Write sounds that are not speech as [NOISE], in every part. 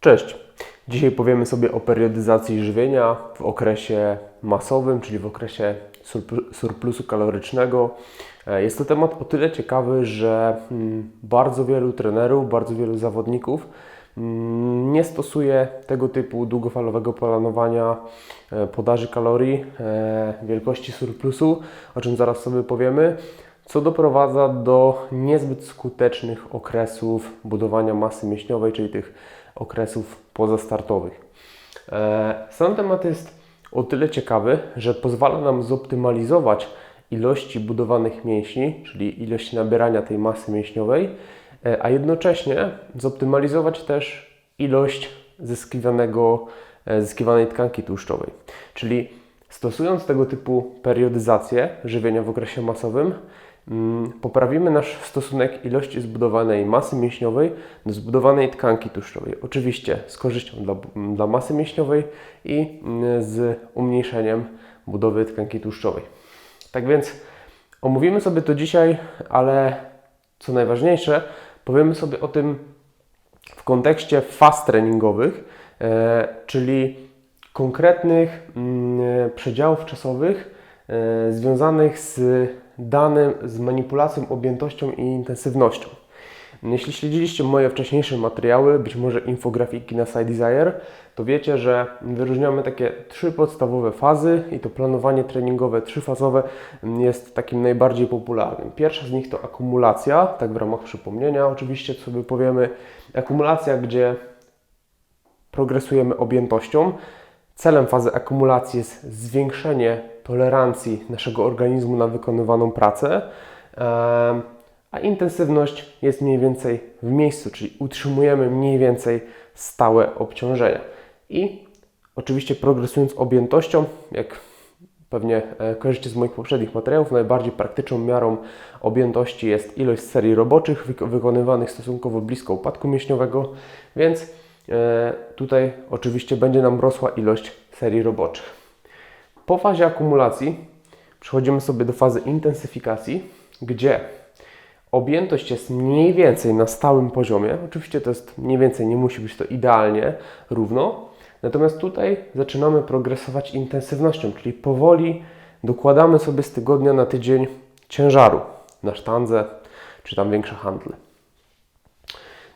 Cześć! Dzisiaj powiemy sobie o periodyzacji żywienia w okresie masowym, czyli w okresie surpl- surplusu kalorycznego. E, Jest to temat o tyle ciekawy, że mm, bardzo wielu trenerów, bardzo wielu zawodników mm, nie stosuje tego typu długofalowego planowania e, podaży kalorii, e, wielkości surplusu, o czym zaraz sobie powiemy co doprowadza do niezbyt skutecznych okresów budowania masy mięśniowej, czyli tych okresów pozastartowych. E, Sam temat jest o tyle ciekawy, że pozwala nam zoptymalizować ilości budowanych mięśni, czyli ilość nabierania tej masy mięśniowej, e, a jednocześnie zoptymalizować też ilość zyskiwanego, e, zyskiwanej tkanki tłuszczowej. Czyli stosując tego typu periodyzację żywienia w okresie masowym, poprawimy nasz stosunek ilości zbudowanej masy mięśniowej do zbudowanej tkanki tłuszczowej. Oczywiście z korzyścią dla, dla masy mięśniowej i mm, z umniejszeniem budowy tkanki tłuszczowej. Tak więc omówimy sobie to dzisiaj, ale co najważniejsze, powiemy sobie o tym w kontekście faz treningowych, e, czyli konkretnych mm, przedziałów czasowych e, związanych z danym, z manipulacją objętością i intensywnością. Jeśli śledziliście moje wcześniejsze materiały, być może infografiki na Side Desire, to wiecie, że wyróżniamy takie trzy podstawowe fazy i to planowanie treningowe trzyfazowe jest takim najbardziej popularnym. Pierwsza z nich to akumulacja, tak w ramach przypomnienia oczywiście sobie powiemy. Akumulacja, gdzie progresujemy objętością. Celem fazy akumulacji jest zwiększenie tolerancji naszego organizmu na wykonywaną pracę, a intensywność jest mniej więcej w miejscu, czyli utrzymujemy mniej więcej stałe obciążenia. I oczywiście progresując objętością, jak pewnie e, kojarzycie z moich poprzednich materiałów, najbardziej praktyczną miarą objętości jest ilość serii roboczych wyko- wykonywanych stosunkowo blisko upadku mięśniowego, więc e, tutaj oczywiście będzie nam rosła ilość serii roboczych. Po fazie akumulacji przechodzimy sobie do fazy intensyfikacji, gdzie objętość jest mniej więcej na stałym poziomie. Oczywiście to jest mniej więcej, nie musi być to idealnie równo. Natomiast tutaj zaczynamy progresować intensywnością, czyli powoli dokładamy sobie z tygodnia na tydzień ciężaru na sztandze czy tam większe handle.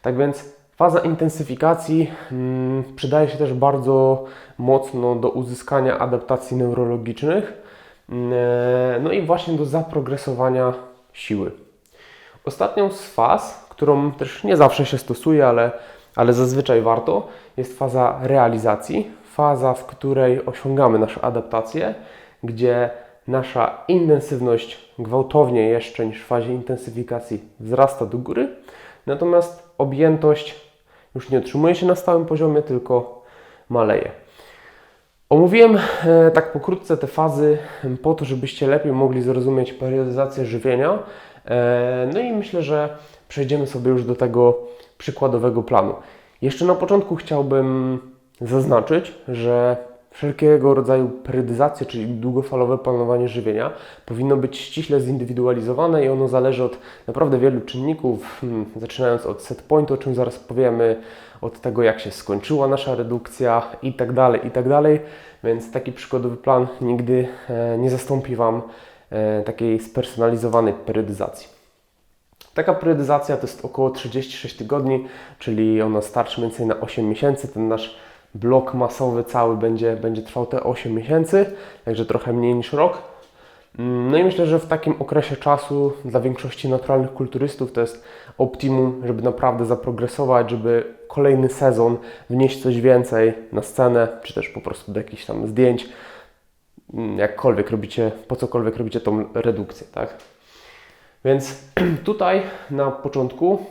Tak więc faza intensyfikacji mm, przydaje się też bardzo mocno do uzyskania adaptacji neurologicznych, mm, e, no i właśnie do zaprogresowania siły. Ostatnią z faz, którą też nie zawsze się stosuje, ale, ale zazwyczaj warto, jest faza realizacji. Faza, w której osiągamy naszą adaptację, gdzie nasza intensywność gwałtownie jeszcze niż w fazie intensyfikacji wzrasta do góry, natomiast objętość już nie utrzymuje się na stałym poziomie, tylko maleje. Omówiłem e, tak pokrótce te fazy po to, żebyście lepiej mogli zrozumieć periodyzację żywienia. E, No i myślę, że przejdziemy sobie już do tego przykładowego planu. Jeszcze na początku chciałbym zaznaczyć, że wszelkiego rodzaju periodyzacja, czyli długofalowe planowanie żywienia, powinno być ściśle zindywidualizowane i ono zależy od naprawdę wielu czynników, hmm, zaczynając od set pointu, o czym zaraz powiemy, od tego jak się skończyła nasza redukcja i tak dalej, i tak dalej. Więc taki przykładowy plan nigdy e, nie zastąpi Wam e, takiej spersonalizowanej periodyzacji. Taka periodyzacja to jest około 36 tygodni, czyli ona starczy mniej więcej na 8 miesięcy. Ten nasz blok masowy cały będzie, będzie trwał te 8 miesięcy, także trochę mniej niż rok. Mm, No i myślę, że w takim okresie czasu dla większości naturalnych kulturystów to jest optimum, żeby naprawdę zaprogresować, żeby kolejny sezon wnieść coś więcej na scenę, czy też po prostu do jakichś tam zdjęć, Mm, jakkolwiek robicie, po cokolwiek robicie tą redukcję, tak? Więc [CLEARS THROAT] tutaj na początku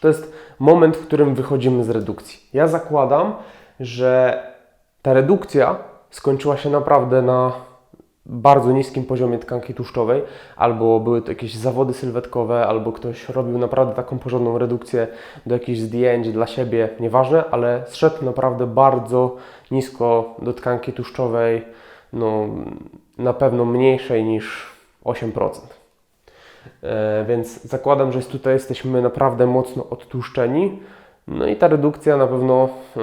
to jest moment, w którym wychodzimy z redukcji. Ja zakładam, że ta redukcja skończyła się naprawdę na bardzo niskim poziomie tkanki tłuszczowej, albo były to jakieś zawody sylwetkowe, albo ktoś robił naprawdę taką porządną redukcję do jakichś zdjęć dla siebie, nieważne, ale zszedł naprawdę bardzo nisko do tkanki tłuszczowej, no na pewno mniejszej niż 8%. E, więc zakładam, że tutaj jesteśmy naprawdę mocno odtłuszczeni. No i ta redukcja na pewno e,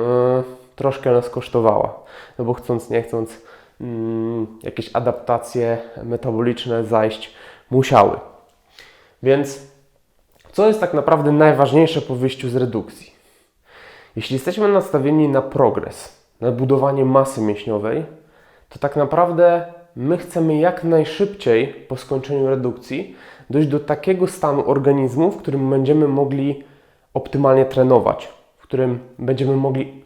troszkę nas kosztowała, no bo chcąc nie chcąc mm, jakieś adaptacje metaboliczne zajść musiały. Więc co jest tak naprawdę najważniejsze po wyjściu z redukcji? Jeśli jesteśmy nastawieni na progres, na budowanie masy mięśniowej, to tak naprawdę my chcemy jak najszybciej po skończeniu redukcji dojść do takiego stanu organizmu, w którym będziemy mogli optymalnie trenować, w którym będziemy mogli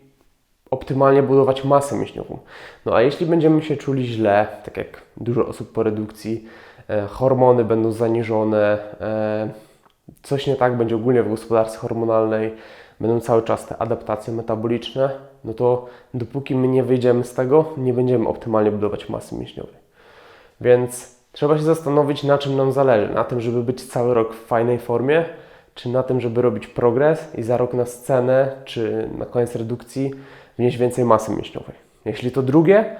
optymalnie budować masę mięśniową. No a jeśli będziemy się czuli źle, tak jak dużo osób po redukcji, e, hormony będą zaniżone, e, coś nie tak będzie ogólnie w gospodarce hormonalnej, będą cały czas te adaptacje metaboliczne, no to dopóki my nie wyjdziemy z tego, nie będziemy optymalnie budować masy mięśniowej. Więc trzeba się zastanowić, na czym nam zależy. Na tym, żeby być cały rok w fajnej formie, czy na tym, żeby robić progres i za rok na scenę, czy na koniec redukcji wnieść więcej masy mięśniowej. Jeśli to drugie,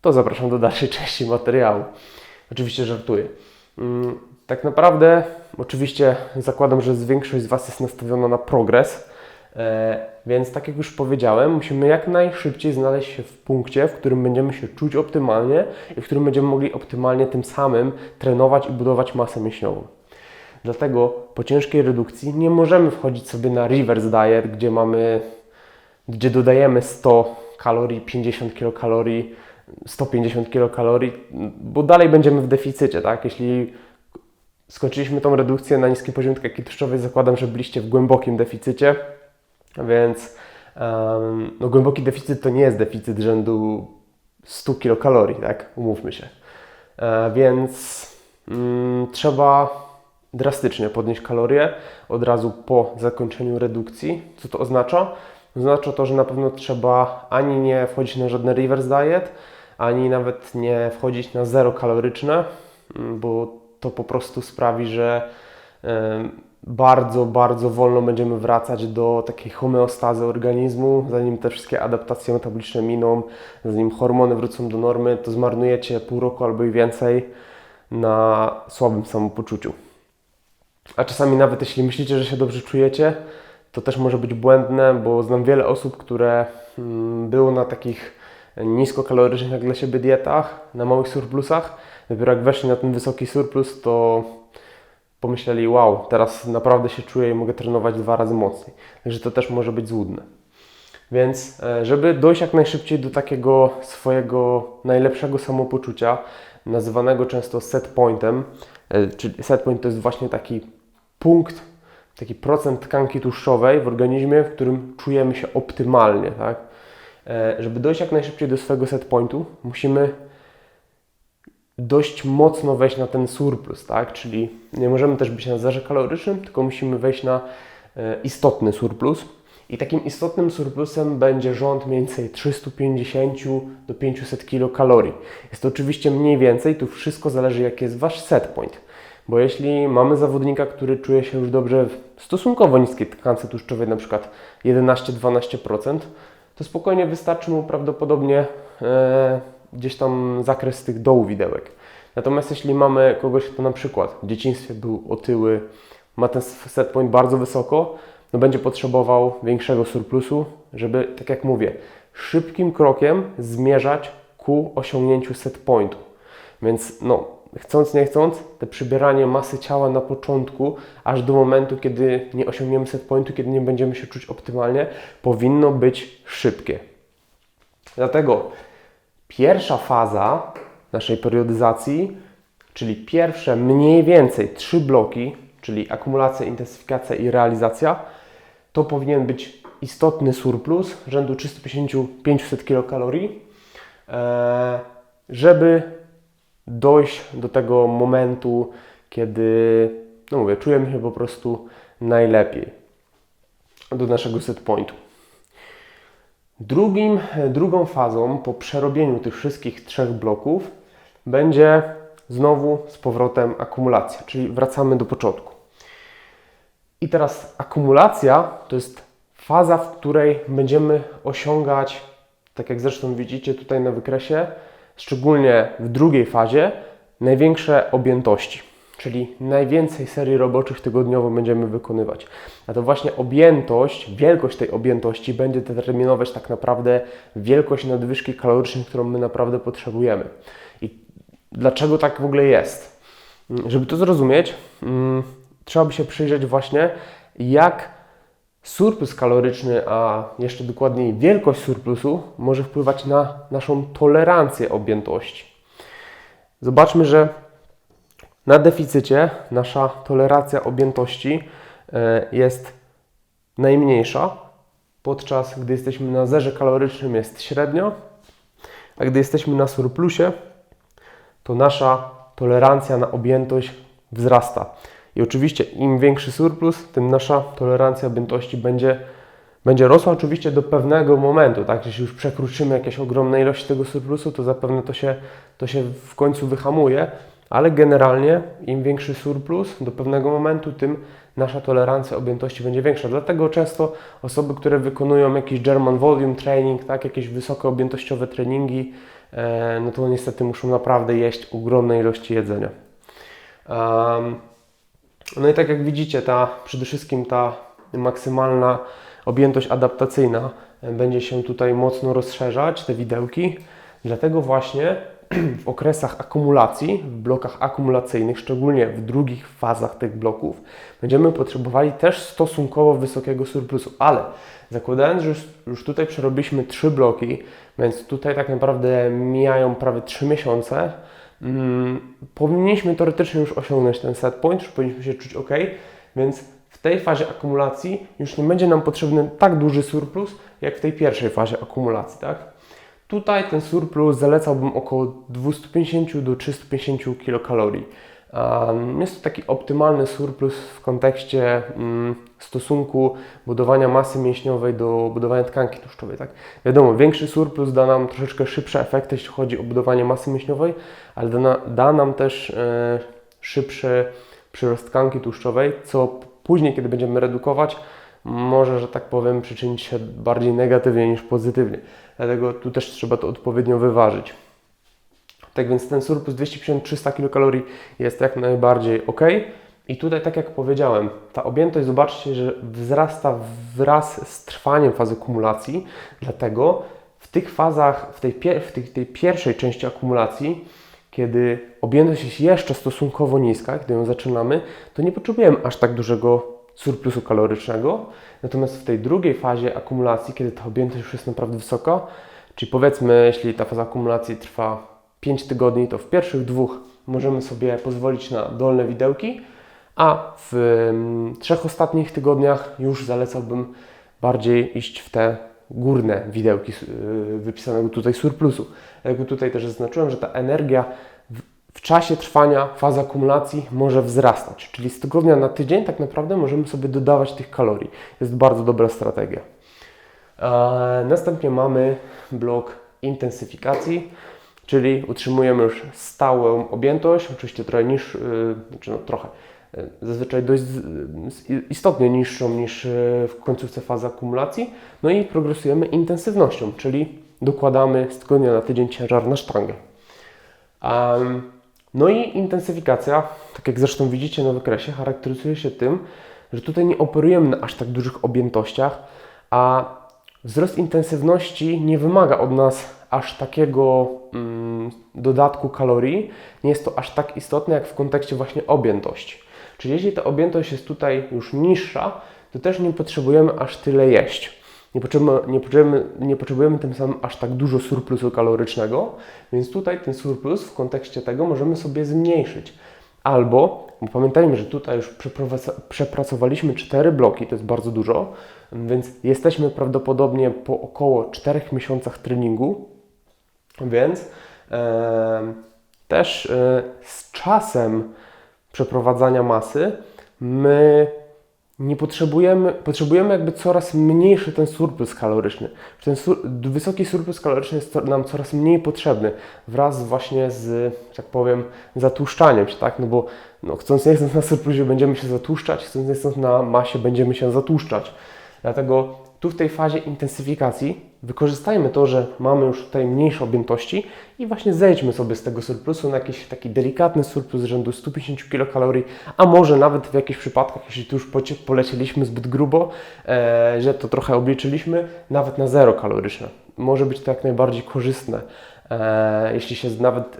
to zapraszam do dalszej [LAUGHS] części materiału. Oczywiście żartuję. Mm, tak naprawdę, oczywiście zakładam, że większość z Was jest nastawiona na progres, więc tak jak już powiedziałem, musimy jak najszybciej znaleźć się w punkcie, w którym będziemy się czuć optymalnie i w którym będziemy mogli optymalnie tym samym trenować i budować masę mięśniową. Dlatego po ciężkiej redukcji nie możemy wchodzić sobie na reverse diet, gdzie mamy, gdzie dodajemy 100 kalorii, 50 kilokalorii, 150 kilokalorii, bo dalej będziemy w deficycie, tak? Jeśli skończyliśmy tą redukcję na niskim poziomie tkanki tłuszczowej, zakładam, że byliście w głębokim deficycie, więc um, no, głęboki deficyt to nie jest deficyt rzędu 100 kilokalorii, tak? Umówmy się. E, więc mm, trzeba drastycznie podnieść kalorie od razu po zakończeniu redukcji. Co to oznacza? Oznacza to, że na pewno trzeba ani nie wchodzić na żadne reverse diet, ani nawet nie wchodzić na zero kaloryczne, bo to po prostu sprawi, że bardzo, bardzo wolno będziemy wracać do takiej homeostazy organizmu, zanim te wszystkie adaptacje metaboliczne miną, zanim hormony wrócą do normy, to zmarnujecie pół roku albo i więcej na słabym samopoczuciu. A czasami nawet jeśli myślicie, że się dobrze czujecie, to też może być błędne, bo znam wiele osób, które mm, było na takich niskokalorycznych jak dla siebie dietach, na małych surplusach. Dopiero jak weszli na ten wysoki surplus, to pomyśleli, wow, teraz naprawdę się czuję i mogę trenować dwa razy mocniej. Także to też może być złudne. Więc, e, żeby dojść jak najszybciej do takiego swojego najlepszego samopoczucia, nazywanego często set pointem, e, czyli set point to jest właśnie taki punkt, taki procent tkanki tłuszczowej w organizmie, w którym czujemy się optymalnie, tak? E, żeby dojść jak najszybciej do swojego set pointu, musimy dość mocno wejść na ten surplus, tak? Czyli nie możemy też być na zerze kalorycznym, tylko musimy wejść na e, istotny surplus. I takim istotnym surplusem będzie rząd mniej więcej 350 do 500 kilokalorii. Jest to oczywiście mniej więcej, tu wszystko zależy jaki jest Wasz set point. Bo jeśli mamy zawodnika, który czuje się już dobrze w stosunkowo niskiej tkance tłuszczowej, na przykład 11-12%, to spokojnie wystarczy mu prawdopodobnie e, gdzieś tam zakres tych dołu widełek. Natomiast jeśli mamy kogoś, kto na przykład w dzieciństwie był otyły, ma ten set point bardzo wysoko, no będzie potrzebował większego surplusu, żeby, tak jak mówię, szybkim krokiem zmierzać ku osiągnięciu set pointu. Więc no, chcąc nie chcąc, te przybieranie masy ciała na początku, aż do momentu, kiedy nie osiągniemy set pointu, kiedy nie będziemy się czuć optymalnie, powinno być szybkie. Dlatego pierwsza faza naszej periodyzacji, czyli pierwsze mniej więcej trzy bloki, czyli akumulacja, intensyfikacja i realizacja, to powinien być istotny surplus rzędu 350-500 kilokalorii, e, żeby dojść do tego momentu, kiedy, no mówię, czujemy się po prostu najlepiej do naszego set pointu. Drugim, drugą fazą po przerobieniu tych wszystkich trzech bloków będzie znowu z powrotem akumulacja, czyli wracamy do początku. I teraz akumulacja to jest faza, w której będziemy osiągać, tak jak zresztą widzicie tutaj na wykresie, szczególnie w drugiej fazie, największe objętości. Czyli najwięcej serii roboczych tygodniowo będziemy wykonywać. A to właśnie objętość, wielkość tej objętości będzie determinować tak naprawdę wielkość nadwyżki kalorycznej, którą my naprawdę potrzebujemy. I dlaczego tak w ogóle jest? Żeby to zrozumieć, mm, trzeba by się przyjrzeć właśnie, jak surplus kaloryczny, a jeszcze dokładniej wielkość surplusu może wpływać na naszą tolerancję objętości. Zobaczmy, że na deficycie nasza tolerancja objętości e, jest najmniejsza, podczas gdy jesteśmy na zerze kalorycznym jest średnio, a gdy jesteśmy na surplusie, to nasza tolerancja na objętość wzrasta. I oczywiście im większy surplus, tym nasza tolerancja objętości będzie, będzie rosła oczywiście do pewnego momentu, tak? Jeśli już przekroczymy jakieś ogromne ilości tego surplusu, to zapewne to się, to się w końcu wyhamuje, ale generalnie im większy surplus do pewnego momentu, tym nasza tolerancja objętości będzie większa. Dlatego często osoby, które wykonują jakiś German Volume Training, tak, jakieś wysokoobjętościowe treningi, e, no to niestety muszą naprawdę jeść ogromne ilości jedzenia. No i tak jak widzicie, ta przede wszystkim ta maksymalna objętość adaptacyjna będzie się tutaj mocno rozszerzać, te widełki. Dlatego właśnie [CLEARS THROAT] w okresach akumulacji, w blokach akumulacyjnych, szczególnie w drugich fazach tych bloków, będziemy potrzebowali też stosunkowo wysokiego surplusu. Ale zakładając, że już, tutaj przerobiliśmy trzy bloki, więc tutaj tak naprawdę mijają prawie 3 miesiące, mm, powinniśmy teoretycznie już osiągnąć ten set point, już powinniśmy się czuć ok, więc w tej fazie akumulacji już nie będzie nam potrzebny tak duży surplus, jak w tej pierwszej fazie akumulacji, tak? Tutaj ten surplus zalecałbym około 250 do 350 kilokalorii. Jest to taki optymalny surplus w kontekście mm, stosunku budowania masy mięśniowej do budowania tkanki tłuszczowej. Tak? Wiadomo, większy surplus da nam troszeczkę szybsze efekty, jeśli chodzi o budowanie masy mięśniowej, ale da, da nam też e, szybszy przyrost tkanki tłuszczowej, co później, kiedy będziemy redukować, może, że tak powiem, przyczynić się bardziej negatywnie niż pozytywnie. Dlatego tu też trzeba to odpowiednio wyważyć. Tak więc ten surplus 250-300 kilokalorii jest jak najbardziej ok. I tutaj, tak jak powiedziałem, ta objętość, zobaczcie, że wzrasta wraz z trwaniem fazy kumulacji. Dlatego w tych fazach, w tej, pier- w tej, tej pierwszej części akumulacji, kiedy objętość jest jeszcze stosunkowo niska, kiedy ją zaczynamy, to nie potrzebujemy aż tak dużego surplusu kalorycznego. Natomiast w tej drugiej fazie akumulacji, kiedy ta objętość już jest naprawdę wysoka, czyli powiedzmy, jeśli ta faza akumulacji trwa 5 tygodni, to w pierwszych dwóch możemy sobie pozwolić na dolne widełki, a w mm, trzech ostatnich tygodniach już zalecałbym bardziej iść w te górne widełki yy, wypisanego tutaj surplusu. Dlatego tutaj też zaznaczyłem, że ta energia w, czasie trwania fazy akumulacji może wzrastać, czyli z tygodnia na tydzień tak naprawdę możemy sobie dodawać tych kalorii. Jest bardzo dobra strategia. E, Następnie mamy blok intensyfikacji, czyli utrzymujemy już stałą objętość, oczywiście trochę niż, yy, znaczy no trochę, yy, zazwyczaj dość istotnie niższą niż w końcówce fazy akumulacji, no i progresujemy intensywnością, czyli dokładamy z tygodnia na tydzień ciężar na sztangę. Em, no i intensyfikacja, tak jak zresztą widzicie na wykresie, charakteryzuje się tym, że tutaj nie operujemy na aż tak dużych objętościach, a wzrost intensywności nie wymaga od nas aż takiego mm, dodatku kalorii, nie jest to aż tak istotne jak w kontekście właśnie objętości. Czyli jeśli ta objętość jest tutaj już niższa, to też nie potrzebujemy aż tyle jeść. Nie potrzebujemy, nie, potrzebujemy, nie potrzebujemy tym samym aż tak dużo surplusu kalorycznego, więc tutaj ten surplus w kontekście tego możemy sobie zmniejszyć. Albo, bo pamiętajmy, że tutaj już przepracowaliśmy 4 bloki, to jest bardzo dużo, więc jesteśmy prawdopodobnie po około 4 miesiącach treningu, więc em, też e, z czasem przeprowadzania masy my nie potrzebujemy, potrzebujemy jakby coraz mniejszy ten surplus kaloryczny. Ten sur, wysoki surplus kaloryczny jest nam coraz mniej potrzebny wraz właśnie z, tak powiem, zatłuszczaniem się, tak? No bo no, chcąc nie chcąc na surplusie będziemy się zatłuszczać, chcąc nie chcąc na masie będziemy się zatłuszczać. Dlatego tu w tej fazie intensyfikacji wykorzystajmy to, że mamy już tutaj mniejsze objętości i właśnie zejdźmy sobie z tego surplusu na jakiś taki delikatny surplus rzędu 150 kilokalorii, a może nawet w jakichś przypadkach, jeśli tu już polecieliśmy zbyt grubo, e, że to trochę obliczyliśmy, nawet na zero kaloryczne. Może być to jak najbardziej korzystne. E, jeśli się nawet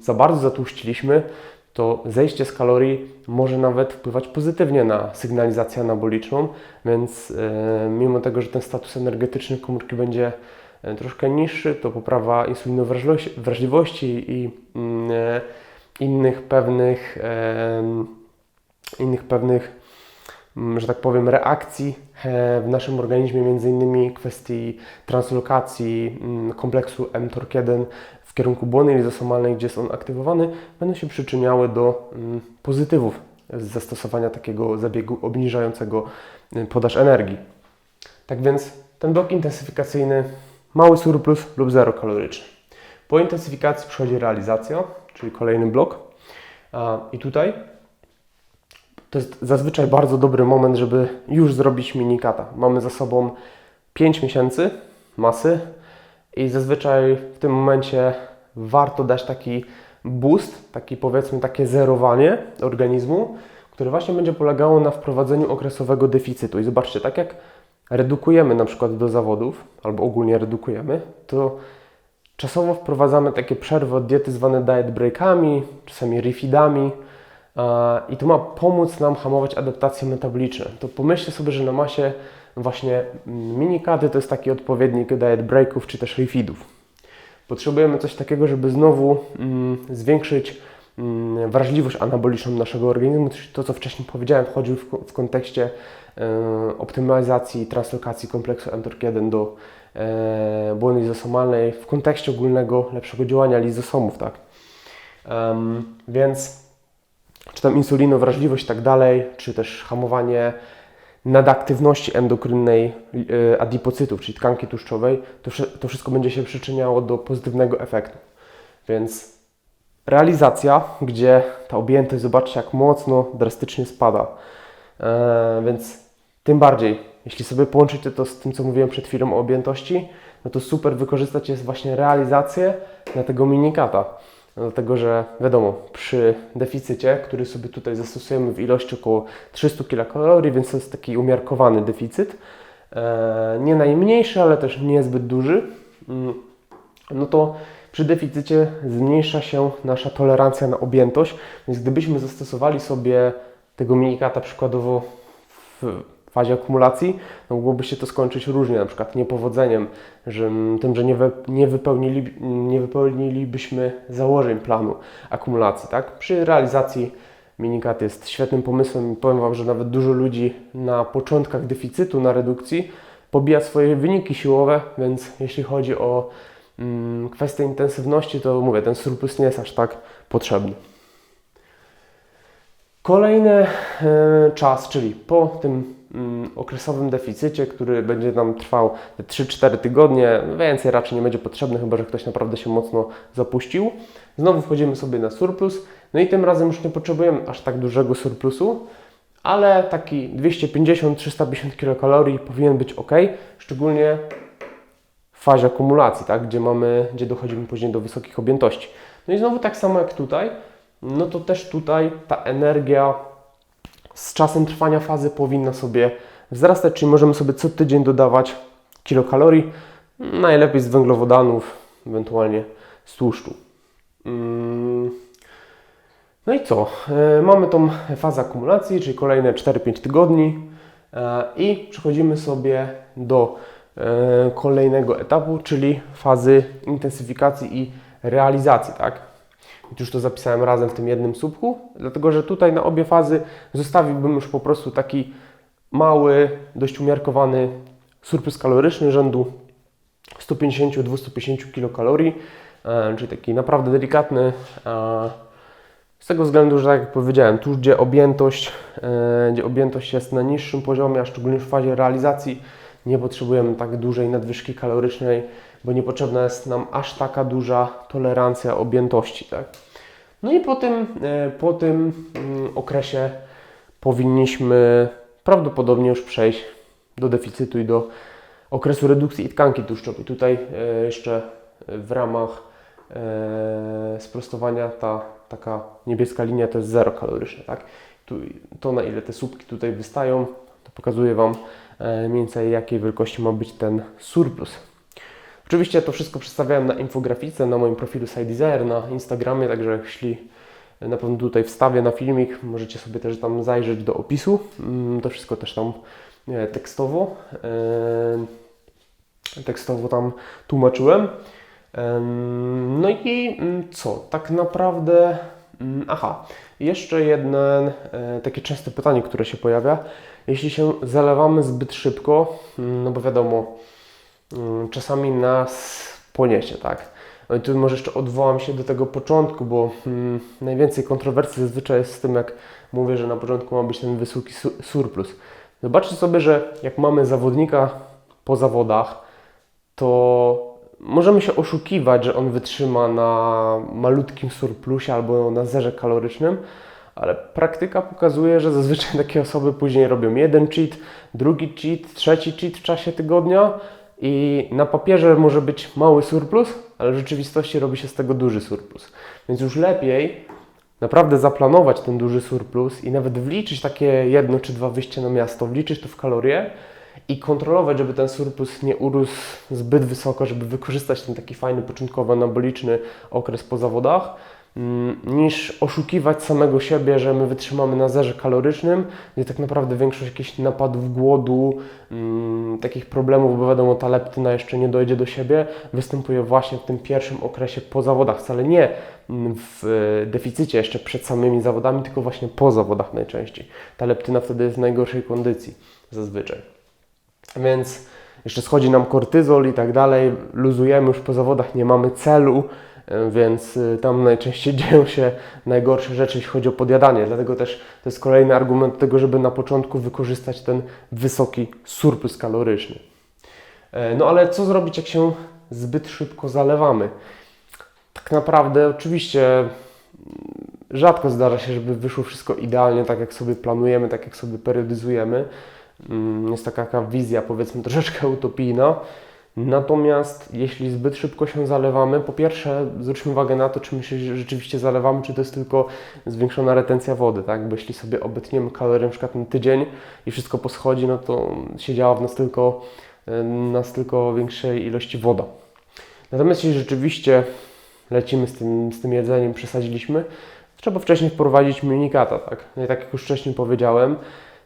za bardzo zatłuściliśmy, to zejście z kalorii może nawet wpływać pozytywnie na sygnalizację anaboliczną, więc e, mimo tego, że ten status energetyczny komórki będzie e, troszkę niższy, to poprawa insulinowrażliwości wrażliwości i mm, e, innych pewnych, innych pewnych, mm, że tak powiem, reakcji w naszym organizmie, między innymi kwestii translokacji mm, kompleksu mTORC1 w kierunku błony lizosomalnej, gdzie jest on aktywowany, będą się przyczyniały do mm, pozytywów z zastosowania takiego zabiegu obniżającego y, podaż energii. Tak więc ten blok intensyfikacyjny, mały surplus lub zero kaloryczny. Po intensyfikacji przychodzi realizacja, czyli kolejny blok. I tutaj to jest zazwyczaj bardzo dobry moment, żeby już zrobić minikata. Mamy za sobą 5 miesięcy masy i zazwyczaj w tym momencie warto dać taki boost, taki powiedzmy takie zerowanie organizmu, które właśnie będzie polegało na wprowadzeniu okresowego deficytu. I zobaczcie, tak jak redukujemy na przykład do zawodów, albo ogólnie redukujemy, to czasowo wprowadzamy takie przerwy od diety zwane diet breakami, czasami refeedami, i to ma pomóc nam hamować adaptacje metaboliczne. To pomyślcie sobie, że na masie właśnie minikady to jest taki odpowiednik diet breaków czy też refeedów. Potrzebujemy coś takiego, żeby znowu mm, zwiększyć mm, wrażliwość anaboliczną naszego organizmu. To, co wcześniej powiedziałem, wchodził w, w kontekście e, optymalizacji translokacji kompleksu mTORC1 do e, błony lizosomalnej w kontekście ogólnego lepszego działania lizosomów, tak? Więc czy tam insulinowrażliwość i tak dalej, czy też hamowanie nadaktywności endokrynnej e, adipocytów, czyli tkanki tłuszczowej, to, to wszystko będzie się przyczyniało do pozytywnego efektu. Więc realizacja, gdzie ta objętość, zobaczcie jak mocno, drastycznie spada. E, więc tym bardziej, jeśli sobie połączycie to z tym, co mówiłem przed chwilą o objętości, no to super wykorzystać jest właśnie realizację na tego minikata. Dlatego, że wiadomo, przy deficycie, który sobie tutaj zastosujemy w ilości około 300 kilokalorii, więc to jest taki umiarkowany deficyt, e, nie najmniejszy, ale też niezbyt duży, mm, no to przy deficycie zmniejsza się nasza tolerancja na objętość, więc gdybyśmy zastosowali sobie tego minikata przykładowo w fazie akumulacji, no mogłoby się to skończyć różnie, na przykład niepowodzeniem, że tym, że nie, wy, nie, wypełnili, nie wypełnilibyśmy założeń planu akumulacji. Tak? Przy realizacji minikat jest świetnym pomysłem i powiem Wam, że nawet dużo ludzi na początkach deficytu, na redukcji pobija swoje wyniki siłowe, więc jeśli chodzi o mm, kwestię intensywności, to mówię, ten surplus nie jest aż tak potrzebny. Kolejny e, czas, czyli po tym okresowym deficycie, który będzie nam trwał te 3-4 tygodnie, więcej raczej nie będzie potrzebny, chyba że ktoś naprawdę się mocno zapuścił. Znowu wchodzimy sobie na surplus, no i tym razem już nie potrzebujemy aż tak dużego surplusu, ale taki 250-350 kilokalorii powinien być ok, szczególnie w fazie akumulacji, tak? gdzie, mamy, gdzie dochodzimy później do wysokich objętości. No i znowu tak samo jak tutaj, no to też tutaj ta energia z czasem trwania fazy powinna sobie wzrastać, czyli możemy sobie co tydzień dodawać kilokalorii, najlepiej z węglowodanów, ewentualnie z tłuszczu. Mm. No i co? E, Mamy tą fazę akumulacji, czyli kolejne 4-5 tygodni e, i przechodzimy sobie do e, kolejnego etapu, czyli fazy intensyfikacji i realizacji, tak? I już to zapisałem razem w tym jednym słupku, dlatego że tutaj na obie fazy zostawiłbym już po prostu taki mały, dość umiarkowany surplus kaloryczny rzędu 150-250 kilokalorii, e, czyli taki naprawdę delikatny. e, Z tego względu, że tak jak powiedziałem, tu gdzie objętość, e, gdzie objętość jest na niższym poziomie, a szczególnie w fazie realizacji, nie potrzebujemy tak dużej nadwyżki kalorycznej, bo nie potrzebna jest nam aż taka duża tolerancja objętości. Tak? No i po tym, e, po tym mm, okresie powinniśmy prawdopodobnie już przejść do deficytu i do okresu redukcji tkanki tłuszczowej. Tutaj e, jeszcze w ramach e, sprostowania ta taka niebieska linia to jest zero kaloryczne, tak? To na ile te słupki tutaj wystają, to pokazuje Wam mniej więcej jakiej wielkości ma być ten surplus. Oczywiście to wszystko przedstawiałem na infografice na moim profilu SideDesire na Instagramie, także jeśli na pewno tutaj wstawię na filmik, możecie sobie też tam zajrzeć do opisu. Mm, To wszystko też tam e, tekstowo, e, tekstowo tam tłumaczyłem. Em, No i mm, co? Tak naprawdę. mm, Aha, jeszcze jedno e, takie częste pytanie, które się pojawia. Jeśli się zalewamy zbyt szybko, no bo wiadomo, czasami nas poniesie, tak? No i tu może jeszcze odwołam się do tego początku, bo mm, najwięcej kontrowersji zazwyczaj jest z tym, jak mówię, że na początku ma być ten wysoki su- surplus. Zobaczcie sobie, że jak mamy zawodnika po zawodach, to możemy się oszukiwać, że on wytrzyma na malutkim surplusie albo na zerze kalorycznym, ale praktyka pokazuje, że zazwyczaj takie osoby później robią jeden cheat, drugi cheat, trzeci cheat w czasie tygodnia i na papierze może być mały surplus, ale w rzeczywistości robi się z tego duży surplus. Więc już lepiej naprawdę zaplanować ten duży surplus i nawet wliczyć takie jedno czy dwa wyjście na miasto, wliczyć to w kalorie i kontrolować, żeby ten surplus nie urósł zbyt wysoko, żeby wykorzystać ten taki fajny, początkowo anaboliczny okres po zawodach, niż oszukiwać samego siebie, że my wytrzymamy na zerze kalorycznym, gdzie tak naprawdę większość jakichś napadów głodu, mm, takich problemów, bo wiadomo, ta leptyna jeszcze nie dojdzie do siebie, występuje właśnie w tym pierwszym okresie po zawodach. Wcale nie mm, w e, deficycie jeszcze przed samymi zawodami, tylko właśnie po zawodach najczęściej. Ta leptyna wtedy jest w najgorszej kondycji zazwyczaj. Więc jeszcze schodzi nam kortyzol i tak dalej, luzujemy już po zawodach, nie mamy celu, więc y, tam najczęściej [LAUGHS] dzieją się najgorsze rzeczy, jeśli chodzi o podjadanie. Dlatego też to jest kolejny argument tego, żeby na początku wykorzystać ten wysoki surplus kaloryczny. E, No ale co zrobić, jak się zbyt szybko zalewamy? Tak naprawdę, oczywiście mm, rzadko zdarza się, żeby wyszło wszystko idealnie, tak jak sobie planujemy, tak jak sobie periodyzujemy. Mm, Jest taka, taka wizja, powiedzmy, [LAUGHS] troszeczkę utopijna. Natomiast jeśli zbyt szybko się zalewamy, po pierwsze zwróćmy uwagę na to, czy my się rzeczywiście zalewamy, czy to jest tylko zwiększona retencja wody, tak? Bo jeśli sobie obetniemy kalorie na przykład tydzień i wszystko poschodzi, no to się działa w nas tylko, e, nas tylko większej ilości woda. Natomiast jeśli rzeczywiście lecimy z tym, z tym jedzeniem, przesadziliśmy, trzeba wcześniej wprowadzić minikata, tak? No i tak jak już wcześniej powiedziałem,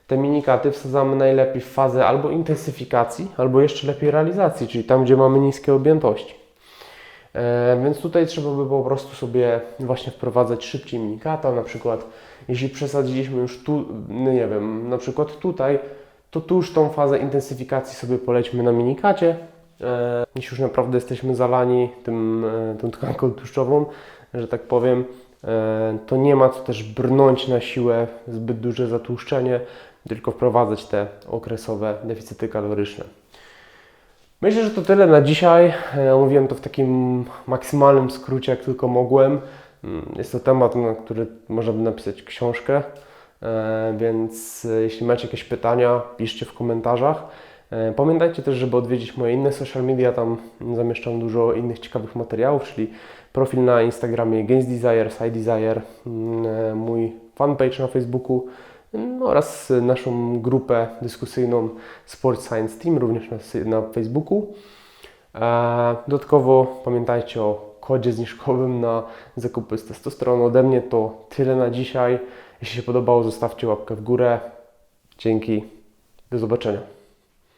te minikaty wsadzamy najlepiej w fazę albo intensyfikacji, albo jeszcze lepiej realizacji, czyli tam, gdzie mamy niskie objętości. E, więc tutaj trzeba by po prostu sobie właśnie wprowadzać szybciej minikata, na przykład jeśli przesadziliśmy już tu, no nie wiem, na przykład tutaj, to tu już tą fazę intensyfikacji sobie polećmy na minikacie. E, jeśli już naprawdę jesteśmy zalani tym, e, tą tkanką tłuszczową, że tak powiem, e, to nie ma co też brnąć na siłę zbyt duże zatłuszczenie, tylko wprowadzać te okresowe deficyty kaloryczne. Myślę, że to tyle na dzisiaj. E, Mówiłem to w takim maksymalnym skrócie, jak tylko mogłem. Mm, Jest to temat, na który można by napisać książkę, e, więc e, jeśli macie jakieś pytania, piszcie w komentarzach. E, Pamiętajcie też, żeby odwiedzić moje inne social media, tam zamieszczam dużo innych ciekawych materiałów, czyli profil na Instagramie Gains Desire, Side Desire, mm, mój fanpage na Facebooku oraz naszą grupę dyskusyjną Sports Science Team, również na, na Facebooku. E, Dodatkowo pamiętajcie o kodzie zniżkowym na zakupy z testosteronu. Ode mnie to tyle na dzisiaj. Jeśli się podobało, zostawcie łapkę w górę. Dzięki. Do zobaczenia.